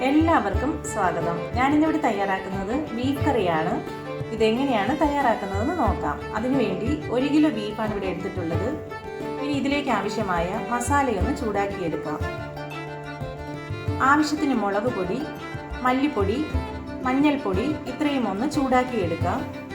എല്ലാവർക്കും സ്വാഗതം. ഞാനിന്നിവിടെ തയ്യാറാക്കുന്നത് ബീഫ് കറിയാണ്. ഇതെങ്ങനെയാണ് തയ്യാറാക്കുന്നതെന്ന് നോക്കാം. അതിനുവേണ്ടി ഒരു കിലോ ബീഫാണ് ഇവിടെ എടുത്തിട്ടുള്ളത്. ഇനി ഇതിലേക്ക് ആവശ്യമായ മസാലയൊന്ന് ചൂടാക്കിയെടുക്കാം. ആവശ്യത്തിന് മുളക് പൊടി മല്ലിപ്പൊടി മഞ്ഞൾപ്പൊടി ഇത്രയും ഒന്ന് ചൂടാക്കിയെടുക്കാം.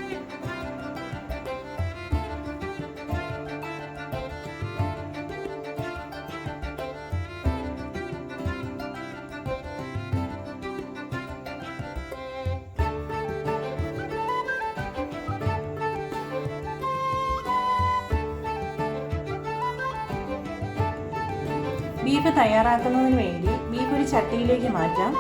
ബീഫ് തയ്യാറാക്കുന്നതിന് വേണ്ടി ബീഫ് ഒരു ചട്ടിയിലേക്ക് മാറ്റാം.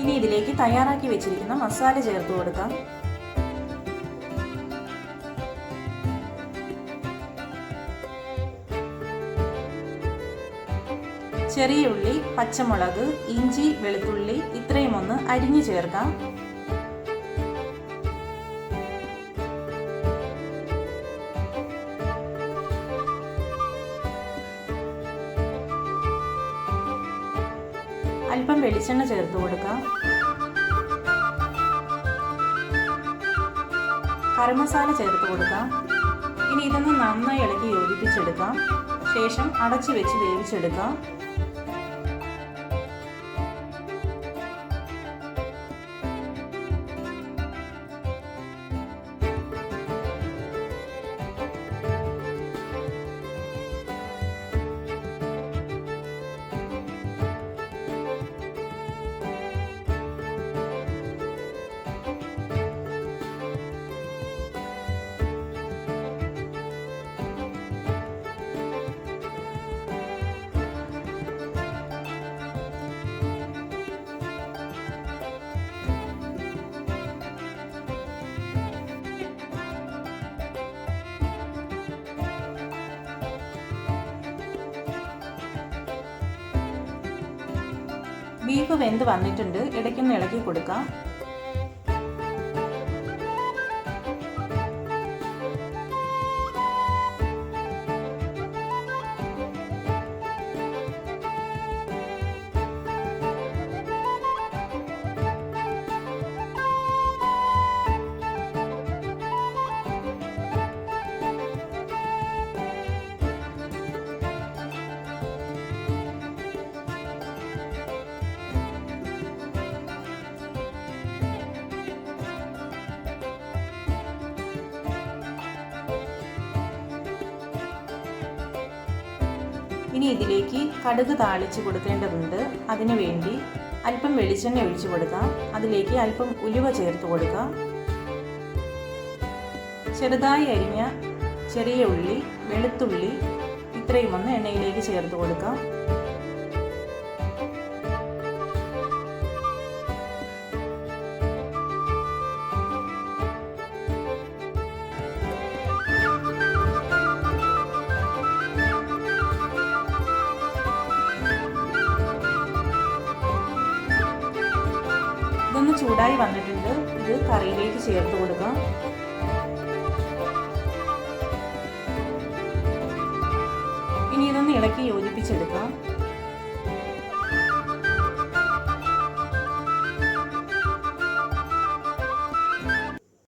ഇനി ഇതിലേക്ക് തയ്യാറാക്കി വെച്ചിരിക്കുന്ന മസാല ചേർത്ത് കൊടുക്കാം. ചെറിയ ഉള്ളി പച്ചമുളക് ഇഞ്ചി വെളുത്തുള്ളി ഇത്രയും ഒന്ന് അരിഞ്ഞു ചേർക്കാം. അല്പം വെളിച്ചെണ്ണ ചേർത്ത് കൊടുക്കാം. കറിമസാല ചേർത്ത് കൊടുക്കാം. ഇനി ഇതൊന്ന് നന്നായി ഇളക്കി യോജിപ്പിച്ചെടുക്കാം. ശേഷം അടച്ചു വെച്ച് വേവിച്ചെടുക്കാം. ബീഫ് വെന്ത് വന്നിട്ടുണ്ട്. ഇടയ്ക്കൊന്ന് ഇളക്കി കൊടുക്കാം. ഇനി ഇതിലേക്ക് കടുക് താളിച്ച് കൊടുക്കേണ്ടതുണ്ട്. അതിനു വേണ്ടി അല്പം വെളിച്ചെണ്ണ ഒഴിച്ചു കൊടുക്കാം. അതിലേക്ക് അല്പം ഉലുവ ചേർത്ത് കൊടുക്കാം. ചെറുതായി അരിഞ്ഞ ചെറിയ ഉള്ളി വെളുത്തുള്ളി ഇത്രയും ഒന്ന് എണ്ണയിലേക്ക് ചേർത്ത് കൊടുക്കാം. ചൂടായി വന്നിട്ടുണ്ട്. ഇത് കറിയിലേക്ക് ചേർത്ത് കൊടുക്കാം. ഇനി ഇതൊന്ന് ഇളക്കി യോജിപ്പിച്ചെടുക്കാം.